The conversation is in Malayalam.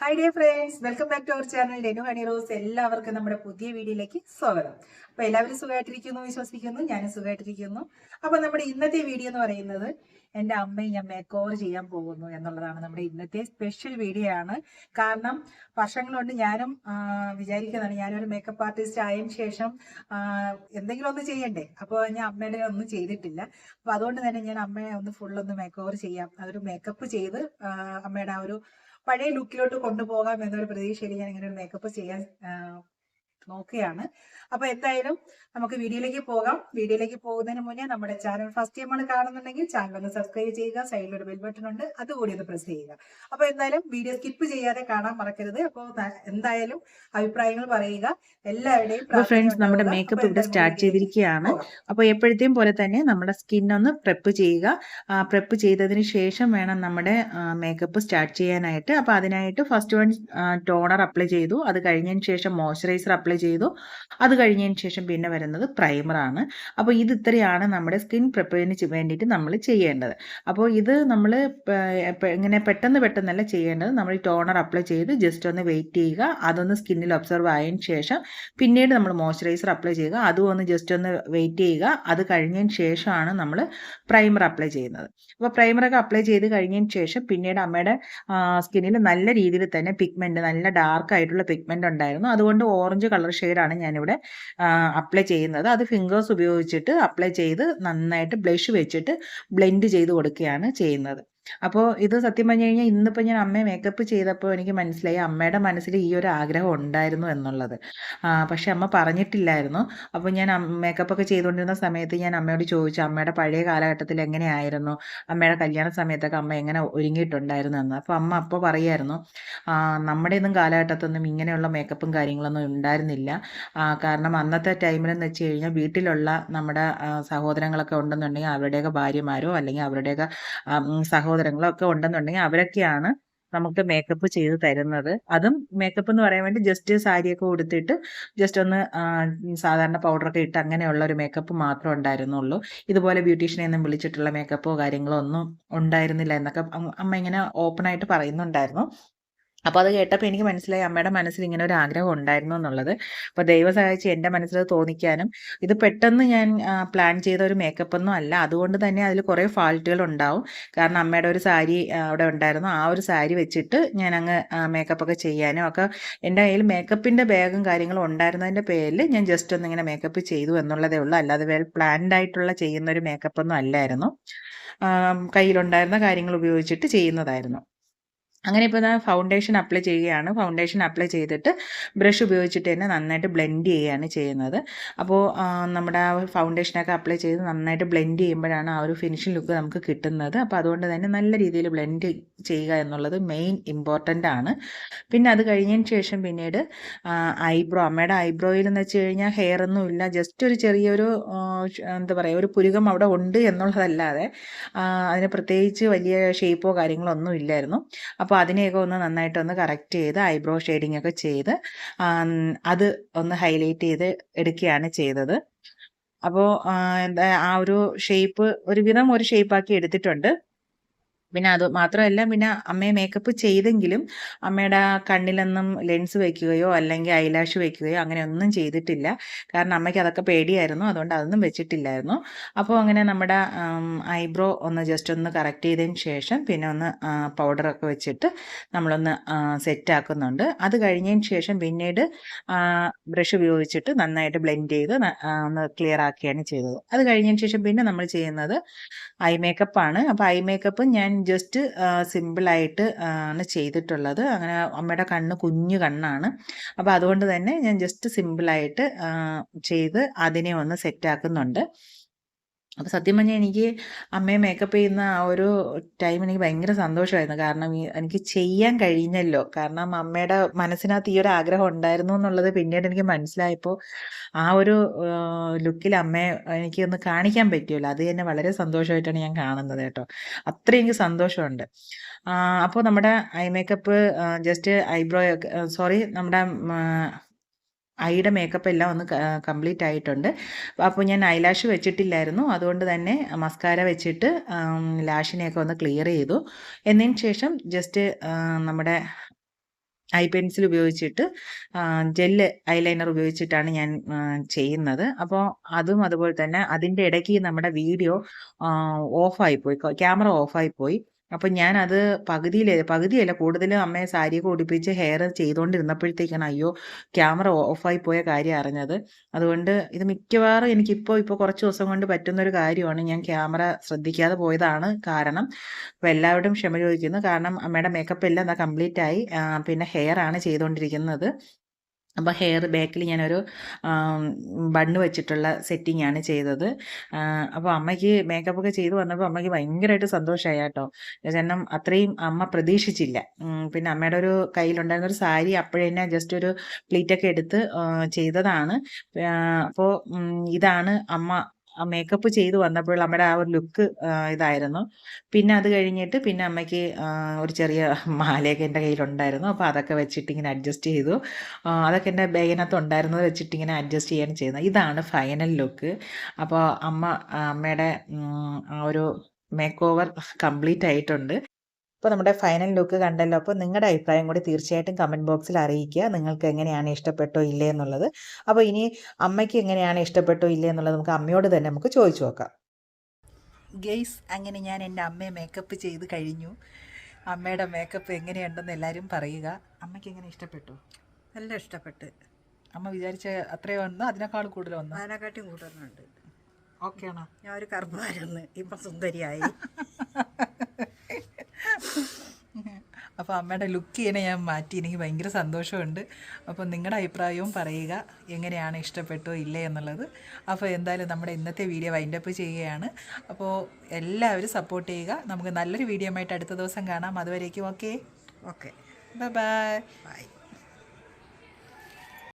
Hi dear friends welcome back to our channel ഡെനു Honey Rose എല്ലാവർക്കും നമ്മുടെ പുതിയ വീഡിയോയിലേക്ക് സ്വാഗതം. അപ്പോൾ എല്ലാവരും സുഖമായിട്ടിരിക്കുന്നു വിശ്വസിക്കുന്നു ഞാനും സുഖമായിട്ടിരിക്കുന്നു. അപ്പോൾ നമ്മുടെ ഇന്നത്തെ വീഡിയോ എന്ന് പറയുന്നത് എന്റെ അമ്മയെ ഞാൻ മേക്ക് ഓവർ ചെയ്യാൻ പോകുന്നു എന്നുള്ളതാണ് നമ്മുടെ ഇന്നത്തെ സ്പെഷ്യൽ വീഡിയോ ആണ്. കാരണം വർഷങ്ങൾ കൊണ്ട് ഞാനും വിചാരിക്കുന്നതാണ് ഞാനൊരു മേക്കപ്പ് ആർട്ടിസ്റ്റ് ആയതിനു ശേഷം എന്തെങ്കിലും ഒന്ന് ചെയ്യണ്ടേ? അപ്പോൾ ഞാൻ അമ്മയുടെ ഒന്നും ചെയ്തിട്ടില്ല. അപ്പോൾ അതുകൊണ്ട് തന്നെ ഞാൻ അമ്മയെ ഒന്ന് ഫുൾ ഒന്ന് മേക്ക് ഓവർ ചെയ്യാം. അതൊരു മേക്കപ്പ് ചെയ്ത് അമ്മയുടെ ആ ഒരു പഴയ ലുക്കിലോട്ട് കൊണ്ടുപോകാം എന്നൊരു പ്രതീക്ഷയിൽ ഞാൻ ഇങ്ങനെ ഒരു മേക്കപ്പ് ചെയ്യാൻ നോക്കുകയാണ്. അപ്പൊ എന്തായാലും നമുക്ക് വീഡിയോയിലേക്ക് പോകാം. വീഡിയോയിലേക്ക് പോകുന്നതിന് മുന്നേ നമ്മുടെ ചാനൽ ഫസ്റ്റ് ടൈമാണ് കാണുന്നുണ്ടെങ്കിൽ ചാനൽ ഒന്ന് സബ്സ്ക്രൈബ് ചെയ്യുക സൈഡിൽ ഒരു ബെൽ ബട്ടൺ ഉണ്ട്. അതുകൂടി ഒന്ന് പ്രസ് ചെയ്യുക. അപ്പൊ എന്തായാലും വീഡിയോ സ്കിപ്പ് ചെയ്യാതെ കാണാൻ മറക്കരുത്. അപ്പോൾ എന്തായാലും അഭിപ്രായങ്ങൾ പറയുക. എല്ലാവരുടെയും ഫ്രണ്ട്സ് നമ്മുടെ മേക്കപ്പ് ഇവിടെ സ്റ്റാർട്ട് ചെയ്തിരിക്കുകയാണ്. അപ്പൊ അപ്പോൾ എപ്പോഴത്തെയും പോലെ തന്നെ നമ്മുടെ സ്കിൻ ഒന്ന് പ്രെപ്പ് ചെയ്യുക. പ്രെപ്പ് ചെയ്തതിന് ശേഷം വേണം നമ്മുടെ മേക്കപ്പ് സ്റ്റാർട്ട് ചെയ്യാനായിട്ട്. അപ്പോൾ അതിനായിട്ട് ഫസ്റ്റ് വൺ ടോണർ അപ്ലൈ ചെയ്തു. അത് കഴിഞ്ഞതിന് ശേഷം മോയ്സ്ചറൈസർ അപ്ലൈ ചെയ്തു. അത് കഴിഞ്ഞതിന് ശേഷം പിന്നെ വരുന്നത് പ്രൈമറാണ് അപ്പോൾ ഇത് ഇത്രയാണ് നമ്മുടെ സ്കിൻ പ്രിപ്പയറിന് വേണ്ടിയിട്ട് നമ്മൾ ചെയ്യേണ്ടത്. അപ്പോൾ ഇത് നമ്മൾ ഇങ്ങനെ പെട്ടെന്ന് പെട്ടെന്നല്ല ചെയ്യേണ്ടത്. നമ്മൾ ടോണർ അപ്ലൈ ചെയ്ത് ജസ്റ്റ് ഒന്ന് വെയിറ്റ് ചെയ്യുക. അതൊന്ന് സ്കിന്നിൽ ഒബ്സർവ് ആയതിന് ശേഷം പിന്നീട് നമ്മൾ മോയ്സ്ചറൈസർ അപ്ലൈ ചെയ്യുക. അതും ഒന്ന് ജസ്റ്റ് ഒന്ന് വെയിറ്റ് ചെയ്യുക. അത് കഴിഞ്ഞതിന് ശേഷമാണ് നമ്മൾ പ്രൈമർ അപ്ലൈ ചെയ്യുന്നത്. അപ്പോൾ പ്രൈമറൊക്കെ അപ്ലൈ ചെയ്ത് കഴിഞ്ഞതിന് ശേഷം പിന്നീട് അമ്മയുടെ സ്കിന്നിൽ നല്ല രീതിയിൽ തന്നെ പിഗ്മെന്റ് നല്ല ഡാർക്ക് ആയിട്ടുള്ള പിഗ്മെന്റ് ഉണ്ടായിരുന്നു. അതുകൊണ്ട് ഓറഞ്ച് കളർ ഷെയ്ഡാണ് ഞാനിവിടെ അപ്ലൈ ചെയ്യുന്നത്. അത് ഫിംഗേഴ്സ് ഉപയോഗിച്ചിട്ട് അപ്ലൈ ചെയ്ത് നന്നായിട്ട് ബ്ലഷ് വെച്ചിട്ട് ബ്ലെൻഡ് ചെയ്ത് കൊടുക്കുകയാണ് ചെയ്യുന്നത്. അപ്പോൾ ഇത് സത്യം പറഞ്ഞു കഴിഞ്ഞാൽ ഇന്നിപ്പോൾ ഞാൻ അമ്മയെ മേക്കപ്പ് ചെയ്തപ്പോൾ എനിക്ക് മനസ്സിലായി അമ്മയുടെ മനസ്സിൽ ഈ ഒരു ആഗ്രഹം ഉണ്ടായിരുന്നു എന്നുള്ളത്. പക്ഷേ അമ്മ പറഞ്ഞിട്ടില്ലായിരുന്നു. അപ്പോൾ ഞാൻ മേക്കപ്പ് ഒക്കെ ചെയ്തുകൊണ്ടിരുന്ന സമയത്ത് ഞാൻ അമ്മയോട് ചോദിച്ചു അമ്മയുടെ പഴയ കാലഘട്ടത്തിൽ എങ്ങനെയായിരുന്നു? അമ്മയുടെ കല്യാണ സമയത്തൊക്കെ അമ്മ എങ്ങനെ ഒരുങ്ങിയിട്ടുണ്ടായിരുന്നു? എന്ന്. അപ്പോൾ അമ്മ അപ്പോൾ പറയായിരുന്നു "ആ, നമ്മുടെ ഒന്നും കാലഘട്ടത്തൊന്നും ഇങ്ങനെയുള്ള മേക്കപ്പും കാര്യങ്ങളൊന്നും ഉണ്ടായിരുന്നില്ല. കാരണം അന്നത്തെ ടൈമിലെന്ന് വെച്ച് കഴിഞ്ഞാൽ വീട്ടിലുള്ള നമ്മുടെ സഹോദരങ്ങളൊക്കെ ഉണ്ടെന്നുണ്ടെങ്കിൽ അവരുടെയൊക്കെ ഭാര്യമാരോ അല്ലെങ്കിൽ അവരുടെയൊക്കെ ഉം, സഹോദരങ്ങളോ ഒക്കെ ഉണ്ടെന്നുണ്ടെങ്കിൽ അവരൊക്കെയാണ് നമുക്ക് മേക്കപ്പ് ചെയ്ത് തരുന്നത്. അതും മേക്കപ്പ് എന്ന് പറയാൻ വേണ്ടി ജസ്റ്റ് സാരിയൊക്കെ ഉടുത്തിട്ട് ജസ്റ്റ് ഒന്ന് സാധാരണ പൗഡറൊക്കെ ഇട്ട് അങ്ങനെയുള്ള ഒരു മേക്കപ്പ് മാത്രമേ ഉണ്ടായിരുന്നുള്ളൂ. ഇതുപോലെ ബ്യൂട്ടീഷ്യനെ ഒന്നും വിളിച്ചിട്ടുള്ള മേക്കപ്പോ കാര്യങ്ങളോ ഒന്നും ഉണ്ടായിരുന്നില്ല എന്നൊക്കെ അമ്മ ഇങ്ങനെ ഓപ്പൺ ആയിട്ട് പറയുന്നുണ്ടായിരുന്നു. അപ്പോൾ അത് കേട്ടപ്പോൾ എനിക്ക് മനസ്സിലായി അമ്മയുടെ മനസ്സിൽ ഇങ്ങനെ ഒരു ആഗ്രഹം ഉണ്ടായിരുന്നു എന്നുള്ളത്. അപ്പോൾ ദൈവ സഹായിച്ച് എന്റെ മനസ്സിൽ തോന്നിക്കാനും ഇത് പെട്ടെന്ന് ഞാൻ പ്ലാൻ ചെയ്ത ഒരു മേക്കപ്പ് ഒന്നും അല്ല. അതുകൊണ്ട് തന്നെ അതിൽ കുറേ ഫാൾട്ടുകൾ ഉണ്ടാവും. കാരണം അമ്മയുടെ ഒരു സാരി അവിടെ ഉണ്ടായിരുന്നു. ആ ഒരു സാരി വെച്ചിട്ട് ഞാൻ അങ്ങ് മേക്കപ്പ് ഒക്കെ ചെയ്യാനും ഒക്കെ എന്റെ കയ്യിൽ മേക്കപ്പിന്റെ ബാഗും കാര്യങ്ങളും ഉണ്ടായിരുന്നതിന്റെ പേരിൽ ഞാൻ ജസ്റ്റ് ഒന്ന് ഇങ്ങനെ മേക്കപ്പ് ചെയ്തു എന്നുള്ളതേ ഉള്ളൂ. അല്ലാതെ വെൽ പ്ലാൻഡ് ആയിട്ടുള്ള ചെയ്യുന്ന ഒരു മേക്കപ്പ് ഒന്നും അല്ലായിരുന്നു. കയ്യിലുണ്ടായിരുന്ന കാര്യങ്ങൾ ഉപയോഗിച്ചിട്ട് ചെയ്യുന്നതായിരുന്നു. അങ്ങനെ ഇപ്പോൾ ഞാൻ ഫൗണ്ടേഷൻ അപ്ലൈ ചെയ്യുകയാണ്. ഫൗണ്ടേഷൻ അപ്ലൈ ചെയ്തിട്ട് ബ്രഷ് ഉപയോഗിച്ചിട്ട് തന്നെ നന്നായിട്ട് ബ്ലെൻഡ് ചെയ്യുകയാണ് ചെയ്യുന്നത്. അപ്പോൾ നമ്മുടെ ആ ഫൗണ്ടേഷനൊക്കെ അപ്ലൈ ചെയ്ത് നന്നായിട്ട് ബ്ലെൻഡ് ചെയ്യുമ്പോഴാണ് ആ ഒരു ഫിനിഷിംഗ് ലുക്ക് നമുക്ക് കിട്ടുന്നത്. അപ്പോൾ അതുകൊണ്ട് തന്നെ നല്ല രീതിയിൽ ബ്ലെൻഡ് ചെയ്യുക എന്നുള്ളത് മെയിൻ ഇമ്പോർട്ടന്റ് ആണ്. പിന്നെ അത് കഴിഞ്ഞതിന് ശേഷം പിന്നീട് ഐബ്രോ അമ്മയുടെ ഐബ്രോയിൽ എന്ന് വെച്ച് കഴിഞ്ഞാൽ ഹെയർ ഒന്നും ഇല്ല. ജസ്റ്റ് ഒരു ചെറിയൊരു എന്താ പറയുക ഒരു പുരുകം അവിടെ ഉണ്ട് എന്നുള്ളതല്ലാതെ അതിന് പ്രത്യേകിച്ച് വലിയ ഷേപ്പോ കാര്യങ്ങളോ ഒന്നും ഇല്ലായിരുന്നു. അപ്പോൾ അതിനെയൊക്കെ ഒന്ന് നന്നായിട്ട് ഒന്ന് കറക്റ്റ് ചെയ്ത് ഐബ്രോ ഷെയ്ഡിംഗ് ഒക്കെ ചെയ്ത് അത് ഒന്ന് ഹൈലൈറ്റ് ചെയ്ത് എടുക്കുകയാണ് ചെയ്തത്. അപ്പോൾ എന്താ ആ ഒരു ഷേപ്പ് ഒരുവിധം ഒരു ഷേപ്പാക്കി എടുത്തിട്ടുണ്ട്. പിന്നെ അത് മാത്രമല്ല പിന്നെ അമ്മയെ മേക്കപ്പ് ചെയ്തെങ്കിലും അമ്മയുടെ കണ്ണിലൊന്നും ലെൻസ് വെക്കുകയോ അല്ലെങ്കിൽ ഐലാഷ് വെക്കുകയോ അങ്ങനെ ഒന്നും ചെയ്തിട്ടില്ല. കാരണം അമ്മയ്ക്ക് അതൊക്കെ പേടിയായിരുന്നു. അതുകൊണ്ട് അതൊന്നും വെച്ചിട്ടില്ലായിരുന്നു. അപ്പോൾ അങ്ങനെ നമ്മുടെ ഐബ്രോ ഒന്ന് ജസ്റ്റ് ഒന്ന് കറക്റ്റ് ചെയ്തതിന് ശേഷം പിന്നെ ഒന്ന് പൗഡറൊക്കെ വെച്ചിട്ട് നമ്മളൊന്ന് സെറ്റ് ആക്കുന്നുണ്ട്. അത് കഴിഞ്ഞതിന് ശേഷം പിന്നീട് ബ്രഷ് ഉപയോഗിച്ചിട്ട് നന്നായിട്ട് ബ്ലെൻഡ് ചെയ്ത് ഒന്ന് ക്ലിയർ ആക്കുകയാണ് ചെയ്തത്. അത് കഴിഞ്ഞതിന് ശേഷം പിന്നെ നമ്മൾ ചെയ്യുന്നത് ഐ മേക്കപ്പാണ് അപ്പോൾ ഐ മേക്കപ്പ് ഞാൻ ജസ്റ്റ് സിമ്പിളായിട്ട് ആണ് ചെയ്തിട്ടുള്ളത്. അങ്ങനെ അമ്മയുടെ കണ്ണ് കുഞ്ഞു കണ്ണാണ്. അപ്പോൾ അതുകൊണ്ട് തന്നെ ഞാൻ ജസ്റ്റ് സിമ്പിളായിട്ട് ചെയ്ത് അതിനെ ഒന്ന് സെറ്റാക്കുന്നുണ്ട് അപ്പോൾ സത്യം പറഞ്ഞാൽ എനിക്ക് അമ്മയെ മേക്കപ്പ് ചെയ്യുന്ന ആ ഒരു ടൈം എനിക്ക് ഭയങ്കര സന്തോഷമായിരുന്നു. കാരണം എനിക്ക് ചെയ്യാൻ കഴിഞ്ഞല്ലോ. കാരണം അമ്മയുടെ മനസ്സിനകത്ത് ഈ ഒരു ആഗ്രഹം ഉണ്ടായിരുന്നു എന്നുള്ളത് പിന്നീട് എനിക്ക് മനസ്സിലായപ്പോൾ ആ ഒരു ലുക്കിൽ അമ്മയെ എനിക്ക് ഒന്ന് കാണിക്കാൻ പറ്റിയല്ലോ. അത് തന്നെ വളരെ സന്തോഷമായിട്ടാണ് ഞാൻ കാണുന്നത് കേട്ടോ. അത്രയും എനിക്ക് സന്തോഷമുണ്ട്. അപ്പോൾ നമ്മുടെ eye makeup just eyebrow sorry നമ്മുടെ ഐയുടെ മേക്കപ്പ് എല്ലാം ഒന്ന് കംപ്ലീറ്റ് ആയിട്ടുണ്ട്. അപ്പോൾ ഞാൻ ഐലാഷ് വെച്ചിട്ടില്ലായിരുന്നു. അതുകൊണ്ട് തന്നെ മസ്കാര വെച്ചിട്ട് ലാഷിനെയൊക്കെ ഒന്ന് ക്ലിയർ ചെയ്തു. എന്നതിന് ശേഷം ജസ്റ്റ് നമ്മുടെ ഐ പെൻസിൽ ഉപയോഗിച്ചിട്ട് ജെല്ല് ഐലൈനർ ഉപയോഗിച്ചിട്ടാണ് ഞാൻ ചെയ്യുന്നത്. അപ്പോൾ അതും അതുപോലെ തന്നെ അതിന്റെ ഇടയ്ക്ക് നമ്മുടെ വീഡിയോ ഓഫായിപ്പോയി ക്യാമറ ഓഫായിപ്പോയി അപ്പം ഞാനത് പകുതിയിൽ പകുതിയല്ല കൂടുതലും അമ്മയെ സാരിയൊക്കെ ഉടുപ്പിച്ച് ഹെയർ ചെയ്തുകൊണ്ടിരുന്നപ്പോഴത്തേക്കാണ് അയ്യോ ക്യാമറ ഓഫായി പോയ കാര്യം അറിഞ്ഞത്. അതുകൊണ്ട് ഇത് മിക്കവാറും എനിക്കിപ്പോൾ ഇപ്പോൾ കുറച്ച് ദിവസം കൊണ്ട് പറ്റുന്നൊരു കാര്യമാണ്. ഞാൻ ക്യാമറ ശ്രദ്ധിക്കാതെ പോയതാണ് കാരണം അപ്പോൾ എല്ലാവരോടും ക്ഷമ ചോദിക്കുന്നു. കാരണം അമ്മയുടെ മേക്കപ്പ് എല്ലാം എന്താ കംപ്ലീറ്റ് ആയി. പിന്നെ ഹെയർ ആണ് ചെയ്തുകൊണ്ടിരിക്കുന്നത് അപ്പോൾ ഹെയർ ബാക്കിൽ ഞാനൊരു ബണ്ണ് വെച്ചിട്ടുള്ള സെറ്റിംഗ് ആണ് ചെയ്തത്. അപ്പോൾ അമ്മയ്ക്ക് മേക്കപ്പ് ഒക്കെ ചെയ്ത് വന്നപ്പോൾ അമ്മയ്ക്ക് ഭയങ്കരമായിട്ട് സന്തോഷമായി കേട്ടോ. കാരണം അത്രയും അമ്മ പ്രതീക്ഷിച്ചില്ല. പിന്നെ അമ്മയുടെ ഒരു കയ്യിലുണ്ടായിരുന്ന ഒരു സാരി അപ്പോഴേ തന്നെ ജസ്റ്റ് ഒരു പ്ലീറ്റൊക്കെ എടുത്ത് ചെയ്തതാണ്. അപ്പോൾ ഇതാണ് അമ്മ മേക്കപ്പ് ചെയ്ത് വന്നപ്പോൾ അമ്മയുടെ ആ ഒരു ലുക്ക് ഇതായിരുന്നു. പിന്നെ അത് കഴിഞ്ഞിട്ട് പിന്നെ അമ്മയ്ക്ക് ഒരു ചെറിയ മാലയൊക്കെ എന്റെ കയ്യിലുണ്ടായിരുന്നു. അപ്പോൾ അതൊക്കെ വെച്ചിട്ട് ഇങ്ങനെ അഡ്ജസ്റ്റ് ചെയ്തു അതൊക്കെ എന്റെ ബാഗിനകത്ത് ഉണ്ടായിരുന്നത് വെച്ചിട്ട് ഇങ്ങനെ അഡ്ജസ്റ്റ് ചെയ്യാൻ ചെയ്യുന്നത്. ഇതാണ് ഫൈനൽ ലുക്ക് അപ്പോൾ അമ്മ അമ്മയുടെ ആ ഒരു മേക്ക് ഓവർ കംപ്ലീറ്റ് ആയിട്ടുണ്ട്. അപ്പോൾ നമ്മുടെ ഫൈനൽ ലുക്ക് കണ്ടല്ലോ. അപ്പോൾ നിങ്ങളുടെ അഭിപ്രായം കൂടി തീർച്ചയായിട്ടും കമന്റ് ബോക്സിൽ അറിയിക്കുക. നിങ്ങൾക്ക് എങ്ങനെയാണ് ഇഷ്ടപ്പെട്ടോ ഇല്ലേ എന്നുള്ളത്. അപ്പോൾ ഇനി അമ്മയ്ക്ക് എങ്ങനെയാണ് ഇഷ്ടപ്പെട്ടോ ഇല്ലേ എന്നുള്ളത് നമുക്ക് അമ്മയോട് തന്നെ നമുക്ക് ചോദിച്ചു നോക്കാം. ഗെയ്സ് അങ്ങനെ ഞാൻ എന്റെ അമ്മയെ മേക്കപ്പ് ചെയ്ത് കഴിഞ്ഞു. അമ്മയുടെ മേക്കപ്പ് എങ്ങനെയുണ്ടെന്ന് എല്ലാവരും പറയുക. അമ്മയ്ക്ക് എങ്ങനെ ഇഷ്ടപ്പെട്ടു? നല്ല ഇഷ്ടപ്പെട്ട്. അമ്മ വിചാരിച്ച അത്രയും ഒന്ന് അതിനേക്കാൾ കൂടുതൽ വന്നു. അതിനെക്കാട്ടിയും കൂടുതലുണ്ട് ഓക്കെ ആണോ? ഞാൻ ഒരു കർമ്മമായിരുന്നു ഇപ്പം സുന്ദരിയായി. അപ്പോൾ അമ്മയുടെ ലുക്ക് ചെയ്യണേ ഞാൻ മാറ്റി. എനിക്ക് ഭയങ്കര സന്തോഷമുണ്ട്. അപ്പോൾ നിങ്ങളുടെ അഭിപ്രായവും പറയുക. എങ്ങനെയാണ് ഇഷ്ടപ്പെട്ടോ ഇല്ലേ എന്നുള്ളത്. അപ്പോൾ എന്തായാലും നമ്മുടെ ഇന്നത്തെ വീഡിയോ വൈൻഡപ്പ് ചെയ്യുകയാണ്. അപ്പോൾ എല്ലാവരും സപ്പോർട്ട് ചെയ്യുക. നമുക്ക് നല്ലൊരു വീഡിയോ ആയിട്ട് അടുത്ത ദിവസം കാണാം. അതുവരേക്കും okay okay bye bye bye